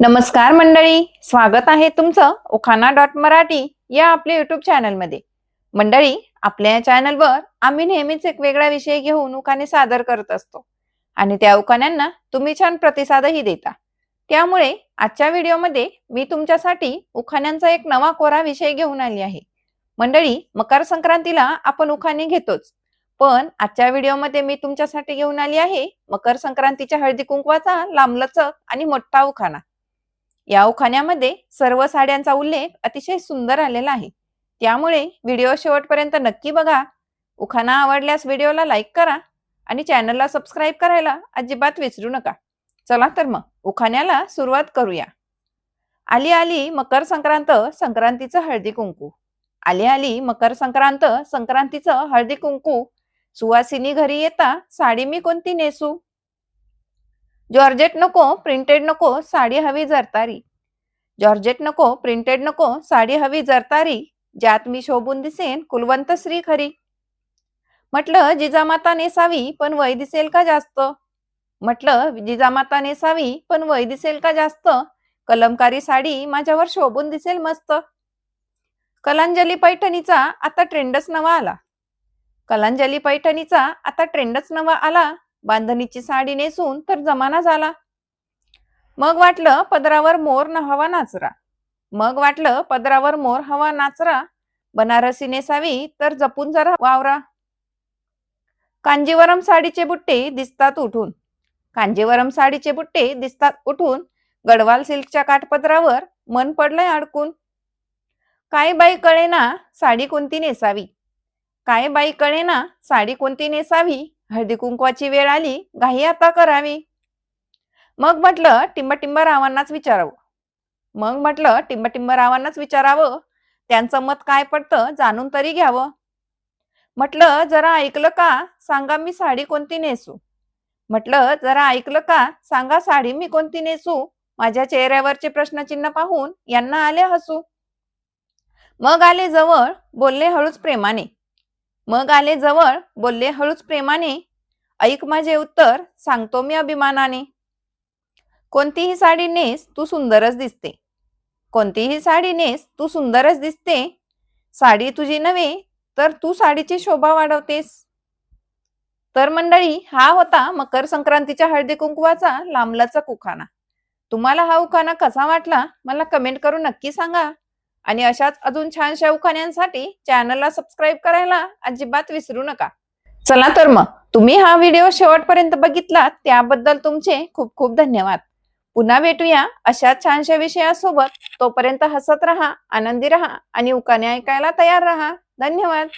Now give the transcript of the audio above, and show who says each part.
Speaker 1: नमस्कार मंडळी स्वागत आहे तुमचं उखाना डॉट मराठी या आपल्या युट्यूब चॅनलमध्ये मंडळी आपल्या या चॅनलवर आम्ही नेहमीच एक वेगळा विषय घेऊन उखाणे सादर करत असतो. आणि त्या उखाण्यांना तुम्ही छान प्रतिसादही देता. त्यामुळे आजच्या व्हिडिओमध्ये मी तुमच्यासाठी उखाण्यांचा एक नवा कोरा विषय घेऊन आली आहे. मंडळी मकर संक्रांतीला आपण उखाणे घेतोच. पण आजच्या व्हिडिओमध्ये मी तुमच्यासाठी घेऊन आली आहे मकर संक्रांतीच्या हळदी कुंकवाचा लांबलचक आणि मोठा उखाणा या उखाण्यामध्ये सर्व साड्यांचा उल्लेख अतिशय सुंदर आलेला आहे. त्यामुळे व्हिडिओ शेवटपर्यंत नक्की बघा. उखाणा आवडल्यास व्हिडिओला लाईक करा आणि चॅनलला सबस्क्राईब करायला अजिबात विसरू नका. चला तर मग उखाण्याला सुरुवात करूया. आली आली मकर संक्रांत संक्रांतीचं हळदी कुंकू. आली आली मकर संक्रांत संक्रांतीचं हळदी कुंकू. सुवासिनी घरी येता साडी मी कोणती नेसू? जॉर्जेट नको प्रिंटेड नको साडी हवी जरतारी. जॉर्जेट नको प्रिंटेड नको साडी हवी जरतारी ज्यात मी शोभून दिसेन कुलवंत श्री खरी. म्हटलं जिजामाता नेसावी पण वय दिसेल का जास्त? म्हटलं जिजामाता नेसावी पण वय दिसेल का जास्त? कलमकारी साडी माझ्यावर शोभून दिसेल मस्त. कलांजली पैठणीचा आता ट्रेंडच नवा आला. कलांजली पैठणीचा आता ट्रेंडच नवा आला बांधणीची साडी नेसून तर जमाना झाला. मग वाटलं पदरावर मोर न हवा नाचरा. मग वाटलं पदरावर मोर हवा नाचरा. बनारसी नेसावी तर जपून जरा वावरा. कांजीवरम साडीचे बुट्टे दिसतात उठून. कांजीवरम साडीचे बुट्टे दिसतात उठून. गडवाल सिल्कच्या काठपदरावर मन पडलंय अडकून. काय बाई कळेना साडी कोणती नेसावी? काय बाई कळेना साडी कोणती नेसावी? हळदी कुंकवाची वेळ आली घाई आता करावी. मग म्हटलं टिंबटिंब रावांनाच विचारावं. मग म्हटलं टिंबटिंब रावांनाच विचारावं. त्यांचं मत काय पडतं जाणून तरी घ्यावं. म्हटलं जरा ऐकलं का? सांगा मी साडी कोणती नेसू? म्हटलं जरा ऐकलं का? सांगा साडी मी कोणती नेसू? माझ्या चेहऱ्यावरचे प्रश्नचिन्ह पाहून यांना आले हसू. मग आले जवळ बोलले हळूच प्रेमाने. मग आले जवळ बोलले हळूच प्रेमाने ऐक माझे उत्तर सांगतो मी अभिमानाने. कोणतीही साडी नेस तू सुंदरच दिसते. कोणतीही साडी नेस तू सुंदरच दिसते. साडी तुझी नव्हे तर तू साडीची शोभा वाढवतेस. तर मंडळी हा होता मकर संक्रांतीच्या हळदी कुंकवाचा लांबलाचा उखाणा. तुम्हाला हा उखाणा कसा वाटला मला कमेंट करून नक्की सांगा. आणि अशाच अजून छानशा उखाण्यांसाठी चॅनलला सबस्क्राईब करायला अजिबात विसरू नका. चला तर मग तुम्ही हा व्हिडिओ शेवटपर्यंत बघितलात त्याबद्दल तुमचे खूप खूप धन्यवाद. पुन्हा भेटूया अशा छानशा विषयासोबत. तोपर्यंत हसत रहा आनंदी रहा आणि उकाने ऐकायला तयार रहा. धन्यवाद.